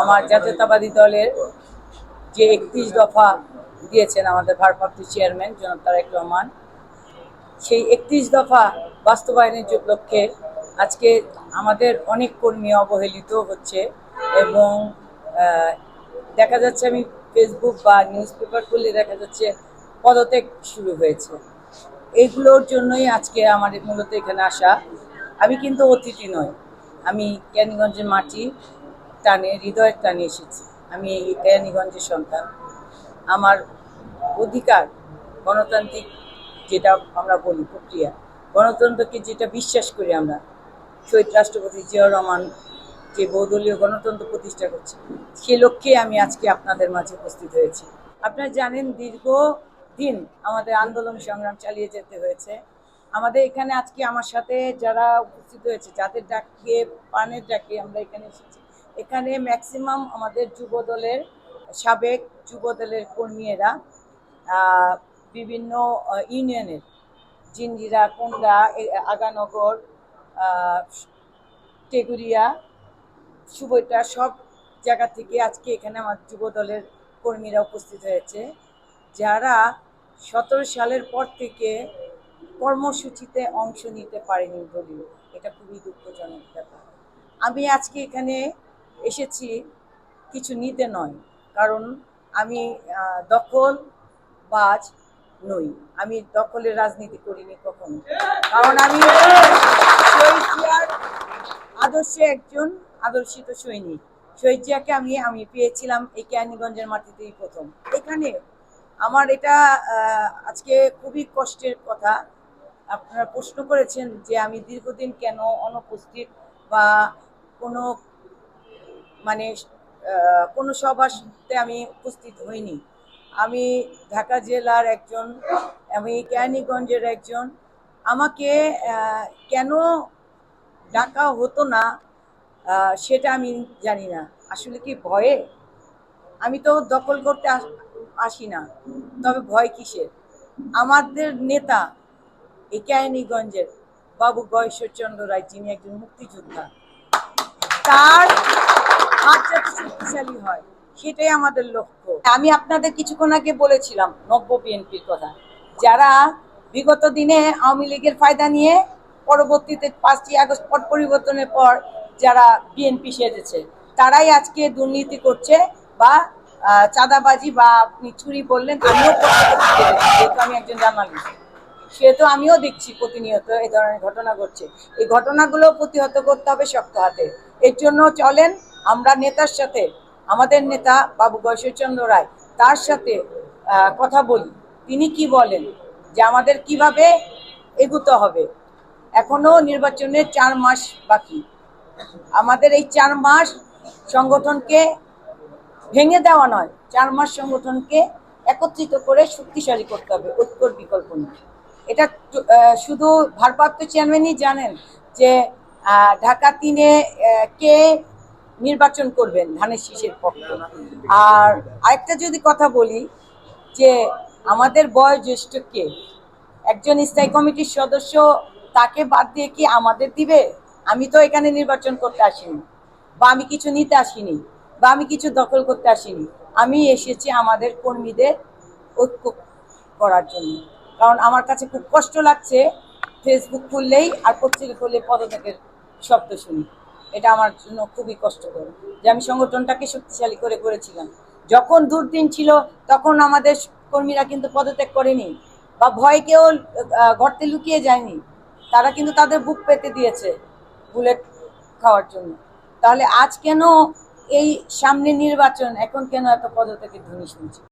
আমার জাতীয়তাবাদী দলের যে একত্রিশ দফা দিয়েছেন আমাদের ভারপ্রাপ্ত চেয়ারম্যান জনাব তারেক রহমান, সেই একত্রিশ দফা বাস্তবায়নের লক্ষ্যে আজকে আমাদের অনেক কর্মী অবহেলিত হচ্ছে এবং দেখা যাচ্ছে আমি ফেসবুক বা নিউজ পেপার খুললে দেখা যাচ্ছে পদত্যাগ শুরু হয়েছে। এইগুলোর জন্যই আজকে আমার মূলত এখানে আসা। আমি কিন্তু অতিথি নয় আমি কেরানীগঞ্জের মাটি টানে, হৃদয়ের টানে এসেছি। আমি এই কেরানীগঞ্জের সন্তান। আমার অধিকার গণতান্ত্রিক যেটা আমরা বলি, প্রক্রিয়া। গণতন্ত্রকে যেটা বিশ্বাস করি আমরা, শহীদ রাষ্ট্রপতি জিয়াউর রহমান যে বহুদলীয় গণতন্ত্র প্রতিষ্ঠা করছে, সে লক্ষ্যে আমি আজকে আপনাদের মাঝে উপস্থিত হয়েছি। আপনারা জানেন দীর্ঘ দিন আমাদের আন্দোলন সংগ্রাম চালিয়ে যেতে হয়েছে। আমাদের এখানে আজকে আমার সাথে যারা উপস্থিত হয়েছে, যাদের ডাকে, পানের ডাকে আমরা এখানে এসেছি। এখানে ম্যাক্সিমাম আমাদের যুব দলের সাবেক যুব দলের কর্মীরা বিভিন্ন ইউনিয়নের জিঞ্জিরা কোন্ডা আগানগর টেগুরিয়া, সুবইটা সব জায়গা থেকে আজকে এখানে আমার যুব দলের কর্মীরা উপস্থিত হয়েছে। যারা সতেরো সালের পর থেকে কর্মসূচিতে অংশ নিতে পারেনি দলীয় এটা খুবই দুঃখজনক ব্যাপার। আমি আজকে এখানে এসেছি কিছু নিতে নয়, কারণ আমি দখল বাজ নই। আমি দখলের রাজনীতি করিনি কখনো। কারণ আমি আদর্শে একজন আদর্শিত সৈনিক। শহীদ আমি আমি পেয়েছিলাম এই ক্যানিগঞ্জের মাটিতেই প্রথম। এখানে আমার এটা আজকে খুবই কষ্টের কথা। আপনারা প্রশ্ন করেছেন যে আমি দীর্ঘদিন কেন অনুপস্থিত বা কোনো মানে কোনো সভাতে আমি উপস্থিত হইনি। আমি ঢাকা জেলার একজন, আমি কেরানীগঞ্জের একজন। আমাকে কেন ডাকা হতো না সেটা আমি জানি না। আসলে কি ভয়ে? আমি তো দখল করতে আসি না। তবে ভয় কিসের? আমাদের নেতা এই কেরানীগঞ্জের বাবু গয়েশ্বরচন্দ্র রায়, যিনি একজন মুক্তিযোদ্ধা, তার যাতে শক্তিশালী হয়, সেটাই আমাদের লক্ষ্য। আমি আপনাদের কিছুক্ষণ আগে বলেছিলাম, নব্য বিএনপির কথা। যারা বিগত দিনে আওয়ামী লীগের ফায়দা নিয়ে পরবর্তীতে পাঁচই আগস্ট পট পরিবর্তনের পর যারা বিএনপি সেজেছে, তারাই আজকে দুর্নীতি করছে বা চাঁদাবাজি বা আপনি চুরি বললেন, আমিও আমি একজন জার্নালিস্ট। সেহেতু আমিও দেখছি প্রতিনিয়ত এই ধরনের ঘটনা ঘটছে। এই ঘটনাগুলো প্রতিহত করতে হবে শক্ত হাতে। এর জন্য চলেন আমরা নেতার সাথে, আমাদের নেতা বাবু বৈশ্বরচন্দ্র রায়, তার সাথে কথা বলি। তিনি কি বলেন? যে আমাদের কীভাবে এগুতে হবে? এখনও নির্বাচনের চার মাস বাকি। আমাদের এই চার মাস সংগঠনকে ভেঙে দেওয়া নয়। চার মাস সংগঠনকে একত্রিত করে শক্তিশালী করতে হবে। ঐক্যর বিকল্প নেই। এটা শুধু ভারপ্রাপ্ত চেয়ারম্যানই জানেন যে ঢাকা তিনে কে নির্বাচন করবেন ধানের শীষের পক্ষে। আর আরেকটা যদি কথা বলি যে, আমাদের বয়োজ্যেষ্ঠ কে? একজন স্থায়ী কমিটির সদস্য তাকে বাদ দিয়ে কি আমাদের দিবে? আমি তো এখানে নির্বাচন করতে আসিনি, বা আমি কিছু নিতে আসিনি, বা আমি কিছু দখল করতে আসিনি। আমি এসেছি আমাদের কর্মীদের ঐক্য করার জন্য। কারণ আমার কাছে খুব কষ্ট লাগছে ফেসবুক খুললেই আর পত্রিকা খুললে পদত্যাগের শব্দ শুনি। এটা আমার জন্য খুবই কষ্টকর যে আমি সংগঠনটাকে শক্তিশালী করে করেছিলাম। যখন দুর্দিন ছিল তখন আমাদের কর্মীরা কিন্তু পদত্যাগ করেনি বা ভয়কেও আহ, গর্তে লুকিয়ে যায়নি। তারা কিন্তু তাদের বুক পেতে দিয়েছে বুলেট খাওয়ার জন্য। তাহলে আজ কেন এই সামনে নির্বাচন এখন কেন এত পদত্যাগের ধ্বনি শুনছি?